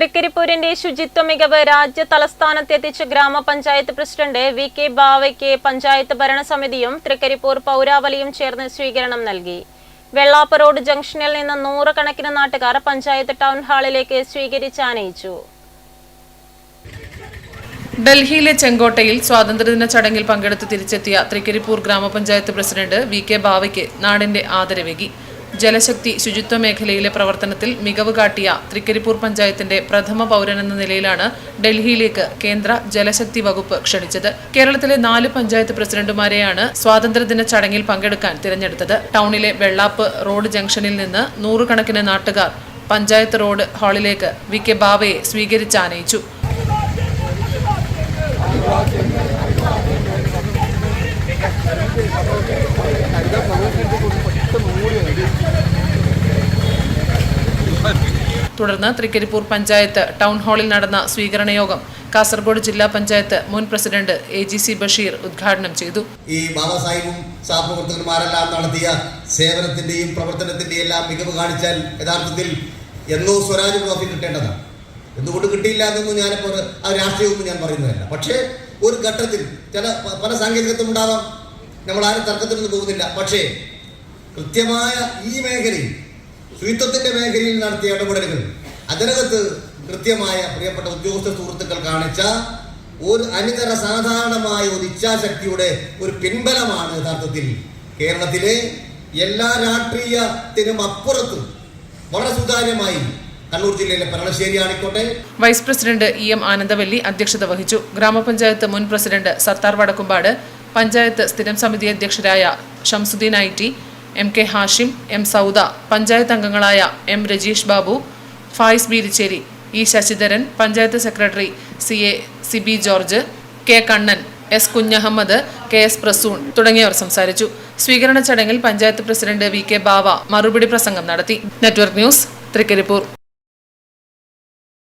തൃക്കരിപ്പൂരിന്റെ ശുചിത്വ മികവ് രാജ്യ തലസ്ഥാനത്തെത്തിച്ച ഗ്രാമപഞ്ചായത്ത് പ്രസിഡന്റ് വി കെ ബാവയ്ക്ക് പഞ്ചായത്ത് ഭരണസമിതിയും തൃക്കരിപ്പൂർ പൗരാവലിയും ചേർന്ന് സ്വീകരണം നൽകി. വെള്ളാപ്പ റോഡ് ജംഗ്ഷനിൽ നിന്ന് നൂറുകണക്കിന് നാട്ടുകാർ പഞ്ചായത്ത് ടൗൺ ഹാളിലേക്ക് സ്വീകരിച്ചാനയിച്ചു ഡൽഹിയിലെ ചെങ്കോട്ടയിൽ സ്വാതന്ത്ര്യദിന ചടങ്ങിൽ പങ്കെടുത്ത് തിരിച്ചെത്തിയ തൃക്കരിപ്പൂർ ഗ്രാമപഞ്ചായത്ത് പ്രസിഡന്റ് വി കെ ബാവയ്ക്ക് നാടിന്റെ ആദരവേകി. ജലശക്തി ശുചിത്വ മേഖലയിലെ പ്രവർത്തനത്തിൽ മികവ് കാട്ടിയ തൃക്കരിപ്പൂർ പഞ്ചായത്തിന്റെ പ്രഥമ പൗരനെന്ന നിലയിലാണ് ഡൽഹിയിലേക്ക് കേന്ദ്ര ജലശക്തി വകുപ്പ് ക്ഷണിച്ചത്. കേരളത്തിലെ നാല് പഞ്ചായത്ത് പ്രസിഡന്റുമാരെയാണ് സ്വാതന്ത്ര്യദിന ചടങ്ങിൽ പങ്കെടുക്കാൻ തിരഞ്ഞെടുത്തത്. ടൗണിലെ വെള്ളാപ്പ് റോഡ് ജംഗ്ഷനിൽ നിന്ന് നൂറുകണക്കിന് നാട്ടുകാർ പഞ്ചായത്ത് റോഡ് ഹാളിലേക്ക് വി. കെ. ബാവയെ സ്വീകരിച്ചാനയിച്ചു തുടർന്ന് തൃക്കരിപ്പൂർ പഞ്ചായത്ത് ടൗൺ ഹാളിൽ നടന്ന സ്വീകരണ യോഗം കാസർഗോഡ് ജില്ലാ പഞ്ചായത്ത് മുൻ president A G C Basheer ഉദ്ഘാടനം ചെയ്തു. ഈ ബാബാസാഹിബും സഹപ്രവർത്തകന്മാരെല്ലാം നടത്തിയ സേവനത്തിന്റെയും പ്രവർത്തനത്തിന്റെയും എല്ലാം മികവ് കാണിച്ചാൽ യഥാർത്ഥത്തിൽ എന്നോ സ്വരാജ് ട്രോഫി കിട്ടേണ്ടതാണ്. എന്തുകൊണ്ട് കിട്ടിയില്ല എന്നൊന്നും ഞാനിപ്പോൾ ആ രാഷ്ട്രീയമൊന്നും ഞാൻ പറയുന്നതല്ല. പക്ഷേ ഒരു ഘട്ടത്തിൽ ചില പല സാങ്കേതികത്വം ഉണ്ടാവാം. നമ്മൾ ആരും തർക്കത്തിനൊന്നും പോകുന്നില്ല. പക്ഷേ കൃത്യമായ ഈ മേഖലയിൽ ശുചിത്വത്തിന്റെ മേഖലയിൽ നടത്തിയ ഇടപെടലുകൾ അതിനകത്ത് കൃത്യമായ പ്രിയപ്പെട്ട ഉദ്യോഗസ്ഥ സുഹൃത്തുക്കൾ കാണിച്ച ഒരു അനിതര സാധാരണമായ ഒരു ഇച്ഛാശക്തിയുടെ ഒരു പിൻബലമാണ് യഥാർത്ഥത്തിൽ കേരളത്തിലെ എല്ലാ രാഷ്ട്രീയത്തിനും അപ്പുറത്തും വളരെ സുതാര്യമായി കണ്ണൂർ ജില്ലയിലെ ഭരണശ്ശേരി ആണിക്കോട്ടെ. Vice president E M Anandavalli അധ്യക്ഷത വഹിച്ചു. ഗ്രാമപഞ്ചായത്ത് മുൻ പ്രസിഡന്റ് സത്താർ വടക്കുംപാട് പഞ്ചായത്ത് സ്ഥിരം സമിതി അധ്യക്ഷരായ Shamsuddin I T M K Hashim M Sauda panchayat അംഗങ്ങളായ M Rajeesh Babu Fayis Beericheri E Sasidharan panchayat secretary C A Siby George K Kannan S Kunhahammed K S Prasoon തുടങ്ങിയവർ സംസാരിച്ചു. സ്വീകരണ ചടങ്ങിൽ panchayat president V K Bava മറുപടി പ്രസംഗം നടത്തി. Network news Trikaripur.